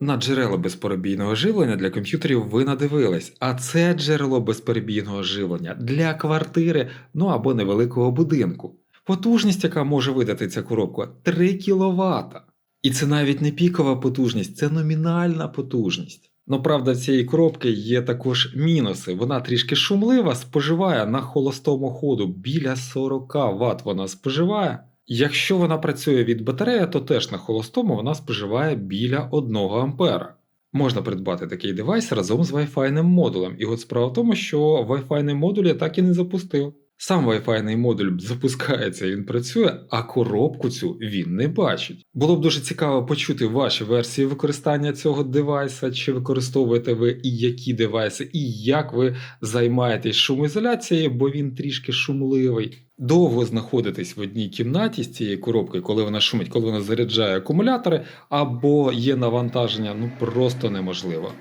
На джерело безперебійного живлення для комп'ютерів ви надивились, а це джерело безперебійного живлення для квартири, ну або невеликого будинку. Потужність, яка може видати ця коробка, 3 кВт. І це навіть не пікова потужність, це номінальна потужність. Ну, правда, в цієї коробки є також мінуси. Вона трішки шумлива, споживає на холостому ходу біля 40 Вт вона споживає. Якщо вона працює від батареї, то теж на холостому вона споживає біля 1 А. Можна придбати такий девайс разом з Wi-Fi модулем. І от справа в тому, що Wi-Fi модуль я так і не запустив. Сам Wi-Fi модуль запускається, він працює, а коробку цю він не бачить. Було б дуже цікаво почути ваші версії використання цього девайса, чи використовуєте ви і які девайси, і як ви займаєтесь шумоізоляцією, бо він трішки шумливий. Довго знаходитись в одній кімнаті з цією коробкою, коли вона шумить, коли вона заряджає акумулятори, або є навантаження, ну просто неможливо.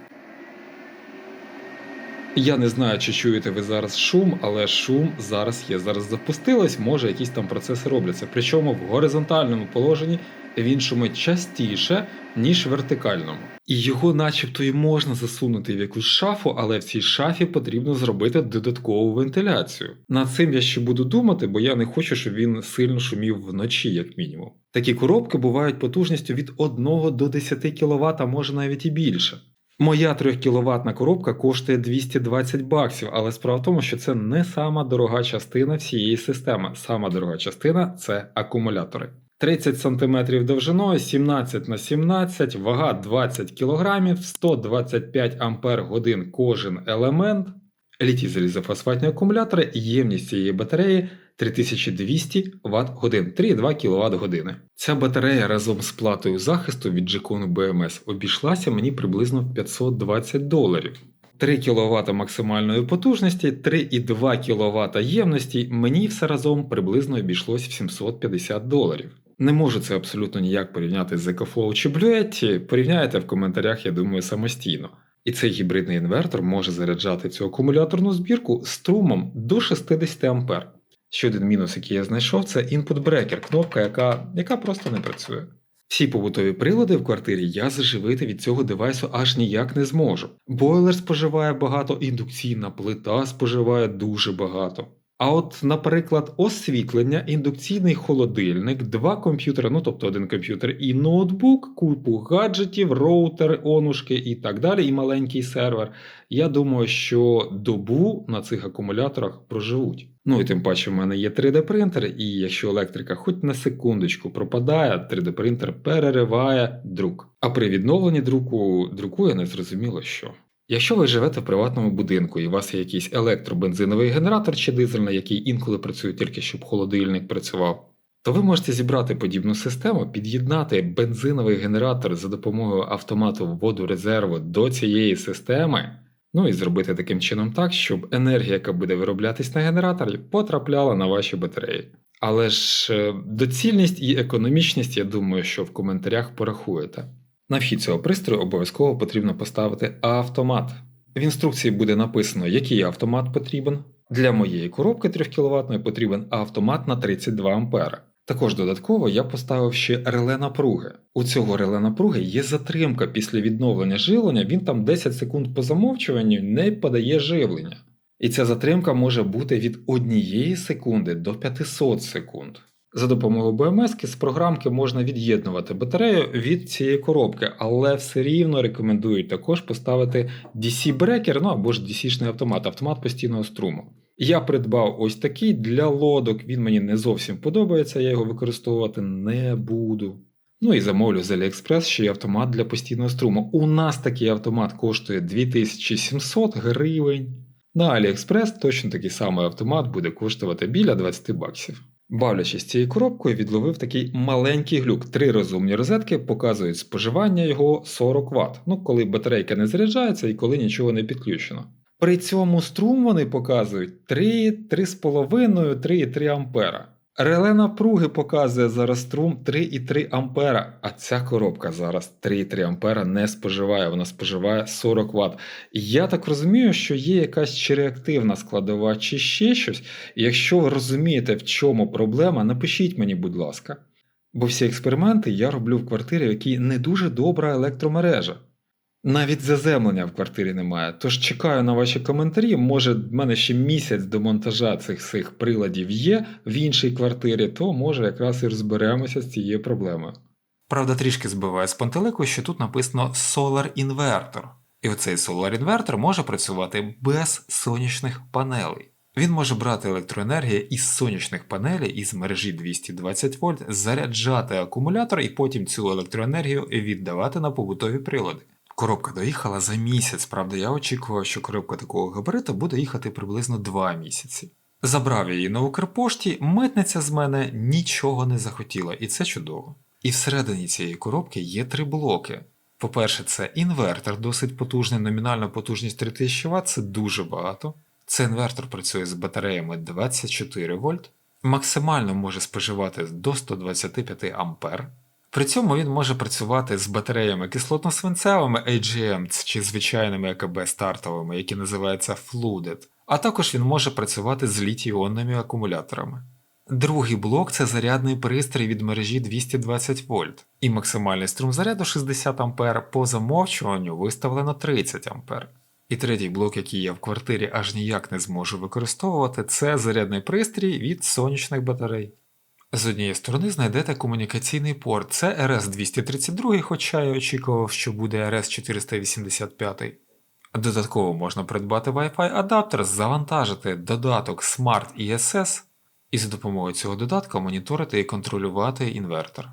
Я не знаю, чи чуєте ви зараз шум, але шум зараз є. Зараз запустилось, може якісь там процеси робляться. Причому в горизонтальному положенні він шумить частіше, ніж в вертикальному. І його начебто і можна засунути в якусь шафу, але в цій шафі потрібно зробити додаткову вентиляцію. Над цим я ще буду думати, бо я не хочу, щоб він сильно шумів вночі, як мінімум. Такі коробки бувають потужністю від 1 до 10 кВт, а може навіть і більше. Моя 3 кВт коробка коштує 220 баксів, але справа в тому, що це не сама дорога частина всієї системи. Сама дорога частина це акумулятори. 30 см довжиною, 17 на 17, вага 20 кг, 125 Ампер годин кожен елемент. Літій залізофосфатні акумулятори, ємність цієї батареї 3200 Вт годин, 3,2 кВт години. Ця батарея разом з платою захисту від Jikun BMS обійшлася мені приблизно в 520 доларів. 3 кВт максимальної потужності, 3,2 кВт ємності, мені все разом приблизно обійшлось в 750 доларів. Не можу це абсолютно ніяк порівняти з EcoFlow чи Bluetti, порівняйте в коментарях, я думаю, самостійно. І цей гібридний інвертор може заряджати цю акумуляторну збірку струмом до 60 А. Ще один мінус, який я знайшов, це Input Breaker, кнопка, яка, яка просто не працює. Всі побутові прилади в квартирі я заживити від цього девайсу аж ніяк не зможу. Бойлер споживає багато, індукційна плита споживає дуже багато. А от, наприклад, освітлення, індукційний холодильник, два комп'ютери, ну тобто один комп'ютер і ноутбук, купу гаджетів, роутер, онушки і так далі, і маленький сервер. Я думаю, що добу на цих акумуляторах проживуть. Ну і тим паче в мене є 3D-принтер, і якщо електрика хоч на секундочку пропадає, 3D-принтер перериває друк. А при відновленні друку друкує незрозуміло що. Якщо ви живете в приватному будинку і у вас є якийсь електробензиновий генератор чи дизельний, який інколи працює тільки щоб холодильник працював, то ви можете зібрати подібну систему, під'єднати бензиновий генератор за допомогою автомату вводу резерву до цієї системи, ну і зробити таким чином так, щоб енергія, яка буде вироблятись на генераторі, потрапляла на ваші батареї. Але ж е, доцільність і економічність, я думаю, що в коментарях порахуєте. На вхід цього пристрою обов'язково потрібно поставити автомат. В інструкції буде написано, який автомат потрібен. Для моєї коробки 3 кВт потрібен автомат на 32 А. Також додатково я поставив ще реле напруги. У цього реле напруги є затримка після відновлення живлення, він там 10 секунд по замовчуванню не подає живлення. І ця затримка може бути від 1 секунди до 500 секунд. За допомогою BMS з програмки можна від'єднувати батарею від цієї коробки, але все рівно рекомендують також поставити DC-брекер, ну або ж DC-шний автомат, автомат постійного струму. Я придбав ось такий для лодок, він мені не зовсім подобається, я його використовувати не буду. Ну і замовлю з AliExpress ще й автомат для постійного струму. У нас такий автомат коштує 2700 гривень. На AliExpress точно такий самий автомат буде коштувати біля 20 баксів. Бавлячись цією коробкою, відловив такий маленький глюк. Три розумні розетки показують споживання його 40 Вт, ну коли батарейка не заряджається і коли нічого не підключено. При цьому струм вони показують 3, 3,5, 3,3 Ампера. Реле напруги показує зараз струм 3,3 Ампера, а ця коробка зараз 3,3 Ампера не споживає, вона споживає 40 Вт. Я так розумію, що є якась чи реактивна складова, чи ще щось. І якщо ви розумієте, в чому проблема, напишіть мені, будь ласка. Бо всі експерименти я роблю в квартирі, в якій не дуже добра електромережа. Навіть заземлення в квартирі немає. Тож чекаю на ваші коментарі. Може, в мене ще місяць до монтажа цих всіх приладів є в іншій квартирі, то може якраз і розберемося з цією проблемою. Правда, трішки збиває з пантелику, що тут написано Solar Inverter. І оцей Solar Inverter може працювати без сонячних панелей. Він може брати електроенергію із сонячних панелей із мережі 220 вольт, заряджати акумулятор і потім цю електроенергію віддавати на побутові прилади. Коробка доїхала за місяць, правда, я очікував, що коробка такого габарита буде їхати приблизно 2 місяці. Забрав її на Укрпошті, митниця з мене нічого не захотіла, і це чудово. І всередині цієї коробки є три блоки. По-перше, це інвертор, досить потужний, номінальна потужність 3000 Вт, це дуже багато. Цей інвертор працює з батареями 24 вольт, максимально може споживати до 125 ампер. При цьому він може працювати з батареями кислотно-свинцевими AGM чи звичайними АКБ стартовими, які називаються Flooded, а також він може працювати з літій-іонними акумуляторами. Другий блок це зарядний пристрій від мережі 220 вольт, і максимальний струм заряду 60 А по замовчуванню виставлено 30 А. І третій блок, який я в квартирі аж ніяк не зможу використовувати, це зарядний пристрій від сонячних батарей. З однієї сторони знайдете комунікаційний порт, це RS-232, хоча я очікував, що буде RS-485. Додатково можна придбати Wi-Fi адаптер, завантажити додаток Smart ESS і за допомогою цього додатка моніторити і контролювати інвертор.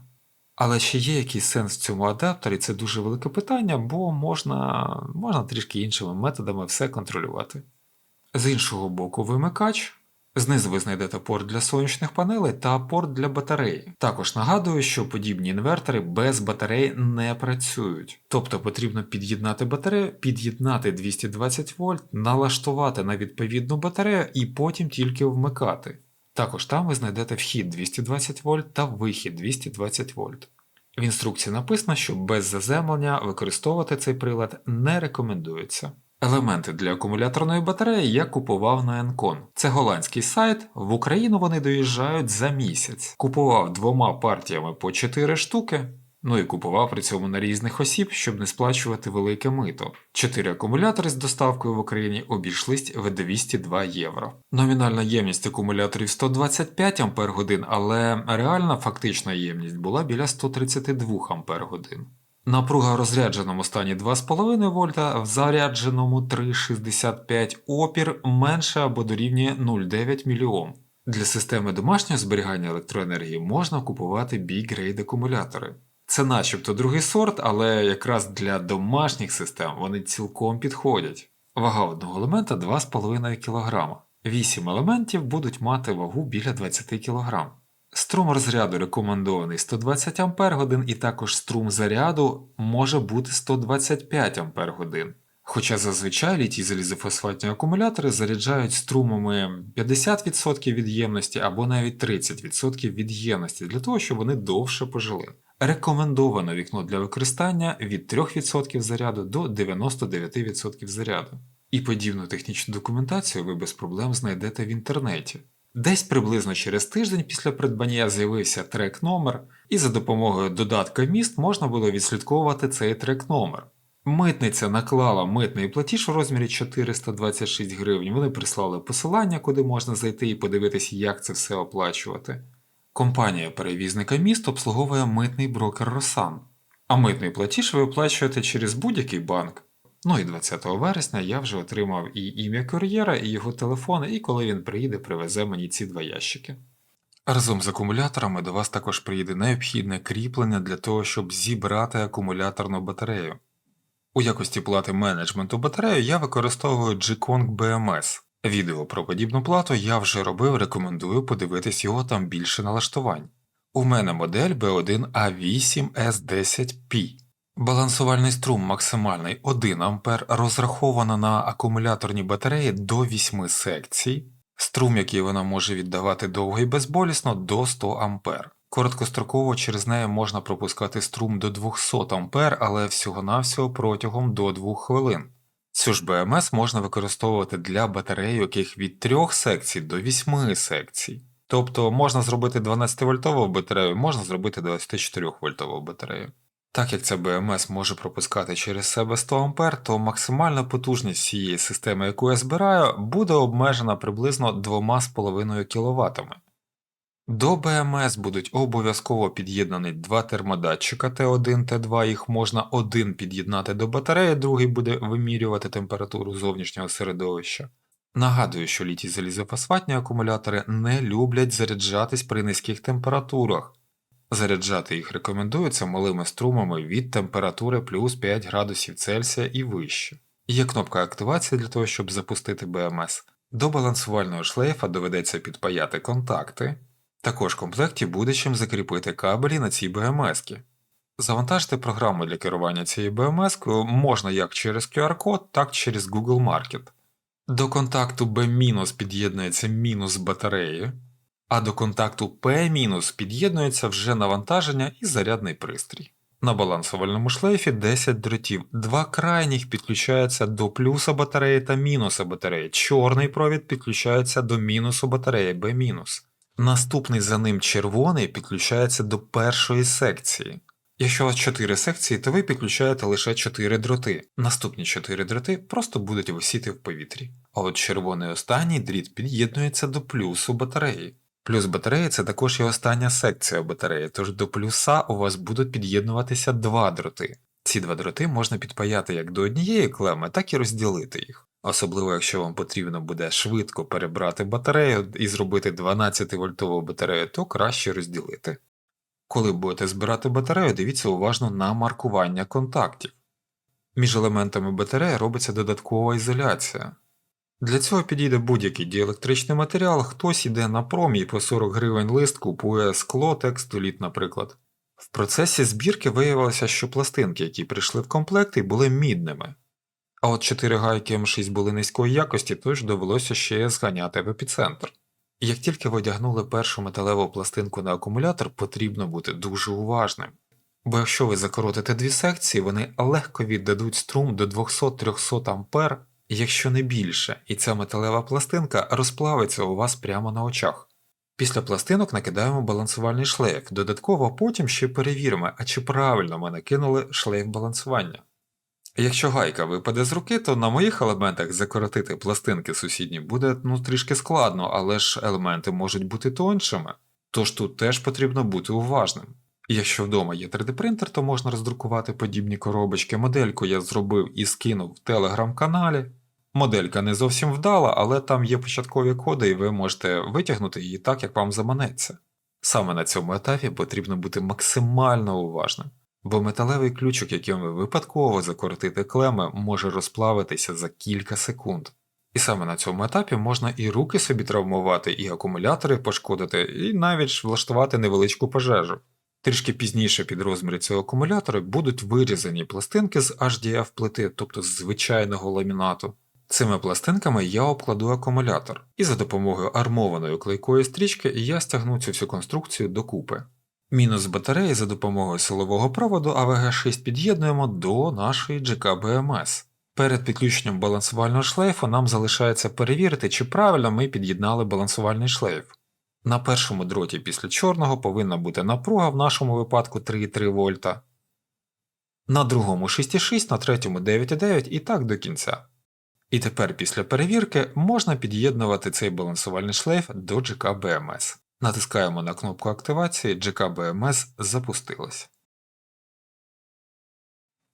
Але чи є якийсь сенс в цьому адапторі, це дуже велике питання, бо можна, можна трішки іншими методами все контролювати. З іншого боку, вимикач. Знизу ви знайдете порт для сонячних панелей та порт для батареї. Також нагадую, що подібні інвертори без батарей не працюють. Тобто потрібно під'єднати батарею, під'єднати 220 вольт, налаштувати на відповідну батарею і потім тільки вмикати. Також там ви знайдете вхід 220 вольт та вихід 220 вольт. В інструкції написано, що без заземлення використовувати цей прилад не рекомендується. Елементи для акумуляторної батареї я купував на Encon. Це голландський сайт, в Україну вони доїжджають за місяць. Купував двома партіями по 4 штуки. Ну і купував при цьому на різних осіб, щоб не сплачувати велике мито. Чотири акумулятори з доставкою в Україні обійшлись в 202 євро. Номінальна ємність акумуляторів 125 Ах, але реальна фактична ємність була біля 132 Ах. Напруга в розрядженому стані 2,5 вольта, в зарядженому 3,65 опір менше або дорівнює 0,9 мОм. Для системи домашнього зберігання електроенергії можна купувати B-Grade акумулятори. Це начебто другий сорт, але якраз для домашніх систем вони цілком підходять. Вага одного елемента 2,5 кг. 8 елементів будуть мати вагу біля 20 кг. Струм розряду рекомендований 120 Ах і також струм заряду може бути 125 Ах. Хоча зазвичай літій залізофосфатні акумулятори заряджають струмами 50% від ємності або навіть 30% від ємності для того, щоб вони довше пожили. Рекомендовано вікно для використання від 3% заряду до 99% заряду. І подібну технічну документацію ви без проблем знайдете в інтернеті. Десь приблизно через тиждень після придбання з'явився трек номер, і за допомогою додатка міст можна було відслідковувати цей трек номер. Митниця наклала митний платіж у розмірі 426 гривень. Вони прислали посилання, куди можна зайти і подивитися, як це все оплачувати. Компанія перевізника міст обслуговує митний брокер Росан, а митний платіж ви оплачуєте через будь-який банк. Ну і 20 вересня я вже отримав і ім'я кур'єра, і його телефон, і коли він приїде, привезе мені ці два ящики. Разом з акумуляторами до вас також приїде необхідне кріплення для того, щоб зібрати акумуляторну батарею. У якості плати менеджменту батарею я використовую G-Kong BMS. Відео про подібну плату я вже робив, рекомендую подивитись його там більше налаштувань. У мене модель B1A8S10P. Балансувальний струм максимальний 1 А розраховано на акумуляторні батареї до 8 секцій, струм, який вона може віддавати довго і безболісно до 100 А. Короткостроково через неї можна пропускати струм до 200 А, але всього-навсього протягом до 2 хвилин. Цю ж БМС можна використовувати для батарей, яких від 3 секцій до 8 секцій. Тобто можна зробити 12-вольтову батарею, можна зробити 24-вольтову батарею. Так як ця БМС може пропускати через себе 100 А, то максимальна потужність цієї системи, яку я збираю, буде обмежена приблизно 2,5 кВт. До БМС будуть обов'язково під'єднані два термодатчика Т1, Т2, їх можна один під'єднати до батареї, другий буде вимірювати температуру зовнішнього середовища. Нагадую, що літій залізофосфатні акумулятори не люблять заряджатись при низьких температурах. Заряджати їх рекомендується малими струмами від температури плюс 5 градусів Цельсія і вище. Є кнопка активації для того, щоб запустити БМС. До балансувального шлейфа доведеться підпаяти контакти. Також в комплекті буде чим закріпити кабелі на цій БМС-ки. Завантажити програму для керування цією БМС можна як через QR-код, так і через Google Market. До контакту B- під'єднується мінус батареї, а до контакту P- під'єднується вже навантаження і зарядний пристрій. На балансувальному шлейфі 10 дротів, два крайніх підключаються до плюса батареї та мінуса батареї. Чорний провід підключається до мінусу батареї B-. Наступний за ним червоний підключається до першої секції. Якщо у вас 4 секції, то ви підключаєте лише 4 дроти. Наступні 4 дроти просто будуть висіти в повітрі. А от червоний останній дріт під'єднується до плюсу батареї. Плюс батареї це також і остання секція батареї, тож до плюса у вас будуть під'єднуватися два дроти. Ці два дроти можна підпаяти як до однієї клеми, так і розділити їх. Особливо, якщо вам потрібно буде швидко перебрати батарею і зробити 12-вольтову батарею, то краще розділити. Коли будете збирати батарею, дивіться уважно на маркування контактів. Між елементами батареї робиться додаткова ізоляція. Для цього підійде будь-який діелектричний матеріал, хтось йде на промі і по 40 гривень лист купує скло, текстоліт, наприклад. В процесі збірки виявилося, що пластинки, які прийшли в комплекти, були мідними. А от 4 гайки М6 були низької якості, тож довелося ще зганяти в епіцентр. Як тільки ви одягнули першу металеву пластинку на акумулятор, потрібно бути дуже уважним. Бо якщо ви закоротите дві секції, вони легко віддадуть струм до 200-300 А, якщо не більше, і ця металева пластинка розплавиться у вас прямо на очах. Після пластинок накидаємо балансувальний шлейф, додатково потім ще перевіримо, а чи правильно ми накинули шлейф балансування. Якщо гайка випаде з руки, то на моїх елементах закоротити пластинки сусідні буде ну, трішки складно, але ж елементи можуть бути тоншими, тож тут теж потрібно бути уважним. Якщо вдома є 3D-принтер, то можна роздрукувати подібні коробочки. Модельку я зробив і скинув в телеграм-каналі. Моделька не зовсім вдала, але там є початкові коди, і ви можете витягнути її так, як вам заманеться. Саме на цьому етапі потрібно бути максимально уважним, бо металевий ключик, яким ви випадково закоротите клеми, може розплавитися за кілька секунд. І саме на цьому етапі можна і руки собі травмувати, і акумулятори пошкодити, і навіть влаштувати невеличку пожежу. Трішки пізніше під розміри цього акумулятора будуть вирізані пластинки з HDF плити, тобто з звичайного ламінату. Цими пластинками я обкладу акумулятор, і за допомогою армованої клейкої стрічки я стягну цю всю конструкцію докупи. Мінус батареї за допомогою силового проводу AVG6 під'єднуємо до нашої GK-BMS. Перед підключенням балансувального шлейфу нам залишається перевірити, чи правильно ми під'єднали балансувальний шлейф. На першому дроті після чорного повинна бути напруга в нашому випадку 3,3 вольта, на другому 6,6, на третьому 9,9 і так до кінця. І тепер після перевірки можна під'єднувати цей балансувальний шлейф до GK BMS. Натискаємо на кнопку активації, GK BMS запустилось.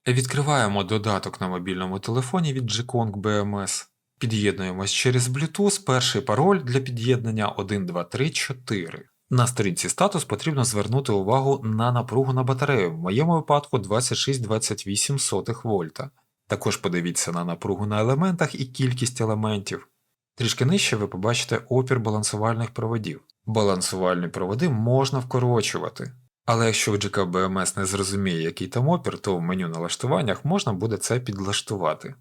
Відкриваємо додаток на мобільному телефоні від Gkong BMS. Під'єднуємось через Bluetooth. Перший пароль для під'єднання 1234. На сторінці статус потрібно звернути увагу на напругу на батарею, в моєму випадку 26-28 вольта. Також подивіться на напругу на елементах і кількість елементів. Трішки нижче ви побачите опір балансувальних проводів. Балансувальні проводи можна вкорочувати. Але якщо GK BMS не зрозуміє, який там опір, то в меню налаштуваннях можна буде це підлаштувати.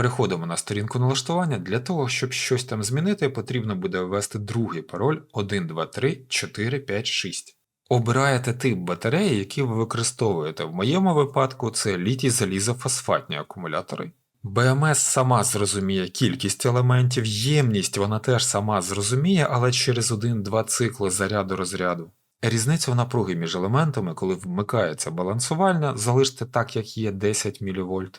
Переходимо на сторінку налаштування. Для того, щоб щось там змінити, потрібно буде ввести другий пароль 123456. Обираєте тип батареї, який ви використовуєте. В моєму випадку це літій залізофосфатні акумулятори. БМС сама зрозуміє кількість елементів, ємність вона теж сама зрозуміє, але через один-два цикли заряду розряду. Різниця в напруги між елементами, коли вмикається балансувальня, залиште так, як є 10 мВ.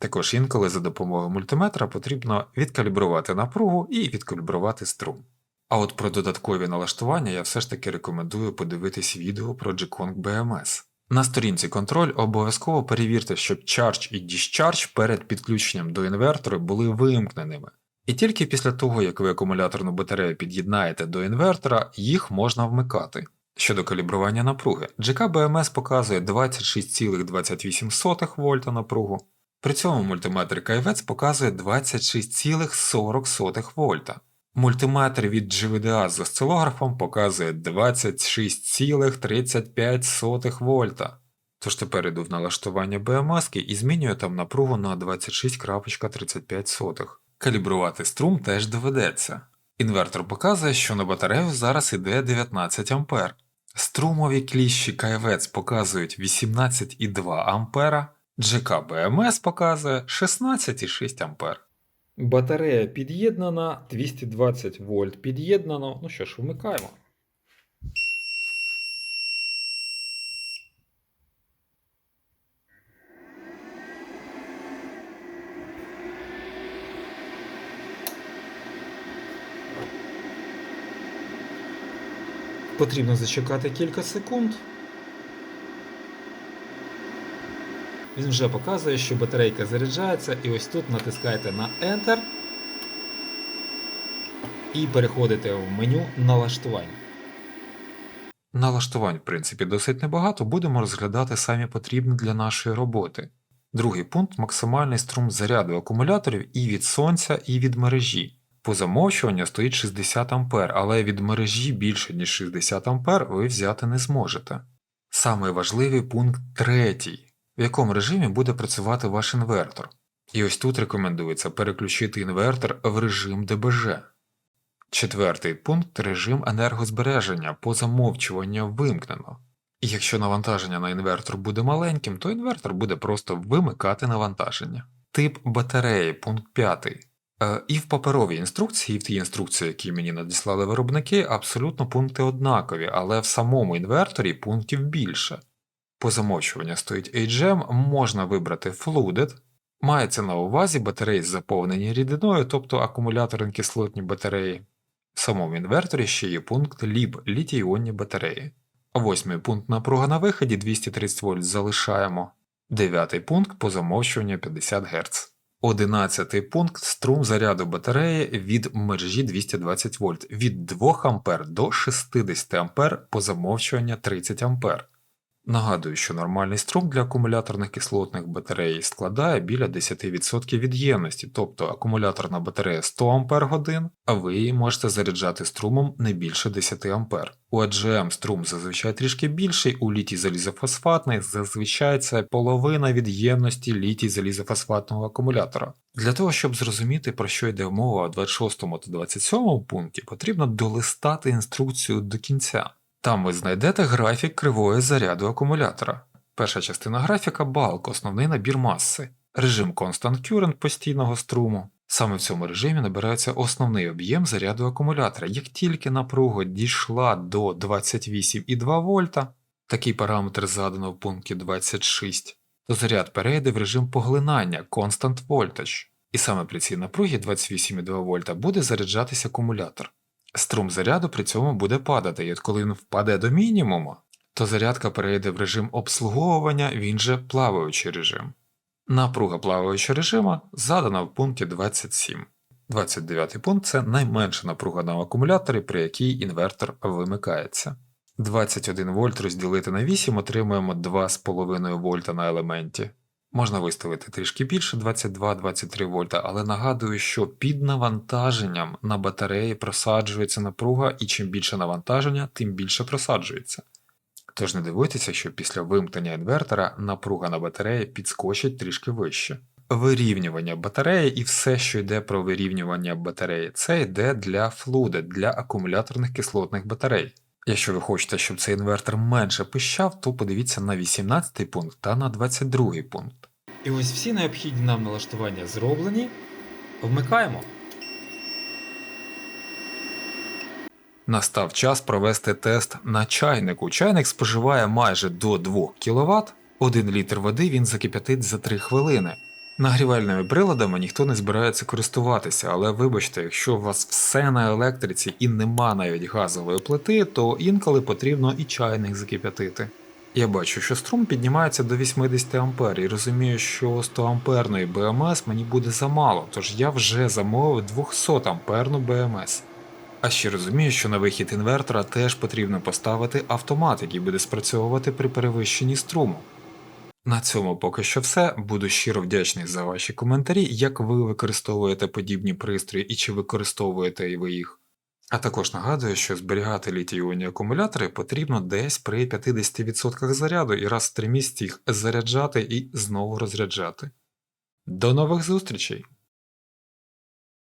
Також інколи за допомогою мультиметра потрібно відкалібрувати напругу і відкалібрувати струм. А от про додаткові налаштування я все ж таки рекомендую подивитись відео про G-Kong BMS. На сторінці контроль обов'язково перевірте, щоб Charge і Discharge перед підключенням до інвертора були вимкненими. І тільки після того, як ви акумуляторну батарею під'єднаєте до інвертора, їх можна вмикати. Щодо калібрування напруги, GK BMS показує 26,28 вольта напругу, при цьому мультиметр Кайвець показує 26,40 вольта. Мультиметр від GVDA з осцилографом показує 26,35 вольта. Тож тепер іду в налаштування BMS і змінюю там напругу на 26,35. Калібрувати струм теж доведеться. Інвертор показує, що на батарею зараз іде 19 А. Струмові кліщі Кайвець показують 18,2 А, GK BMS показує 16,6 А. Батарея під'єднана, 220 вольт під'єднано. Ну що ж, вмикаємо. Потрібно зачекати кілька секунд. Він вже показує, що батарейка заряджається, і ось тут натискаєте на Enter і переходите в меню налаштування. Налаштувань, в принципі, досить небагато, будемо розглядати самі потрібні для нашої роботи. Другий пункт максимальний струм заряду акумуляторів і від сонця, і від мережі. По замовчуванню стоїть 60 А, але від мережі більше, ніж 60 А ви взяти не зможете. Самий важливий пункт третій, в якому режимі буде працювати ваш інвертор. І ось тут рекомендується переключити інвертор в режим ДБЖ. Четвертий пункт режим енергозбереження по замовчуванню вимкнено. І якщо навантаження на інвертор буде маленьким, то інвертор буде просто вимикати навантаження. Тип батареї, пункт 5. Е, І в паперовій інструкції, і в тій інструкції, які мені надіслали виробники, абсолютно пункти однакові, але в самому інверторі пунктів більше. По замовчуванню стоїть HM, можна вибрати Flooded, мається на увазі батареї заповнені рідиною, тобто акумуляторні кислотні батареї. В самому інверторі ще є пункт LIB – літій-іонні батареї. Восьмий пункт напруга на виході 230 вольт залишаємо. Дев'ятий пункт по замовчуванню 50 Гц. Одинадцятий пункт струм заряду батареї від мережі 220 вольт від 2 А до 60 А по замовчуванню 30 А. Нагадую, що нормальний струм для акумуляторних кислотних батарей складає біля 10% від ємності, тобто акумуляторна батарея 100 Ах, а ви її можете заряджати струмом не більше 10 А. У AGM струм зазвичай трішки більший, у літій залізофосфатних зазвичай це половина від ємності літій залізофосфатного акумулятора. Для того, щоб зрозуміти, про що йде мова у 26 та 27 пункті, потрібно долистати інструкцію до кінця. Там ви знайдете графік кривої заряду акумулятора. Перша частина графіка балк, основний набір маси, режим Constant Current постійного струму. Саме в цьому режимі набирається основний об'єм заряду акумулятора. Як тільки напруга дійшла до 28,2 вольта, такий параметр задано в пункті 26, то заряд перейде в режим поглинання Constant Voltage. І саме при цій напругі 28,2 вольта буде заряджатися акумулятор. Струм заряду при цьому буде падати, і от коли він впаде до мінімуму, то зарядка перейде в режим обслуговування, він же плаваючий режим. Напруга плаваючого режиму задана в пункті 27. 29 пункт це найменша напруга на акумуляторі, при якій інвертор вимикається. 21 вольт розділити на 8 отримуємо 2,5 вольта на елементі. Можна виставити трішки більше 22-23 вольта, але нагадую, що під навантаженням на батареї просаджується напруга, і чим більше навантаження, тим більше просаджується. Тож не дивуйтеся, що після вимкнення інвертора напруга на батареї підскочить трішки вище. Вирівнювання батареї і все, що йде про вирівнювання батареї, це йде для флуди, для акумуляторних кислотних батарей. Якщо ви хочете, щоб цей інвертор менше пищав, то подивіться на 18 пункт та на 22 пункт. І ось всі необхідні нам налаштування зроблені. Вмикаємо. Настав час провести тест на чайнику. Чайник споживає майже до 2 кВт. Один літр води він закип'ятить за 3 хвилини. Нагрівальними приладами ніхто не збирається користуватися, але вибачте, якщо у вас все на електриці і нема навіть газової плити, то інколи потрібно і чайник закип'ятити. Я бачу, що струм піднімається до 80 А і розумію, що 100 амперної БМС мені буде замало, тож я вже замовив 200 амперну БМС. А ще розумію, що на вихід інвертора теж потрібно поставити автомат, який буде спрацьовувати при перевищенні струму. На цьому поки що все. Буду щиро вдячний за ваші коментарі, як ви використовуєте подібні пристрої і чи використовуєте ви їх. А також нагадую, що зберігати літій-іонні акумулятори потрібно десь при 50% заряду і раз в 3 місяці їх заряджати і знову розряджати. До нових зустрічей!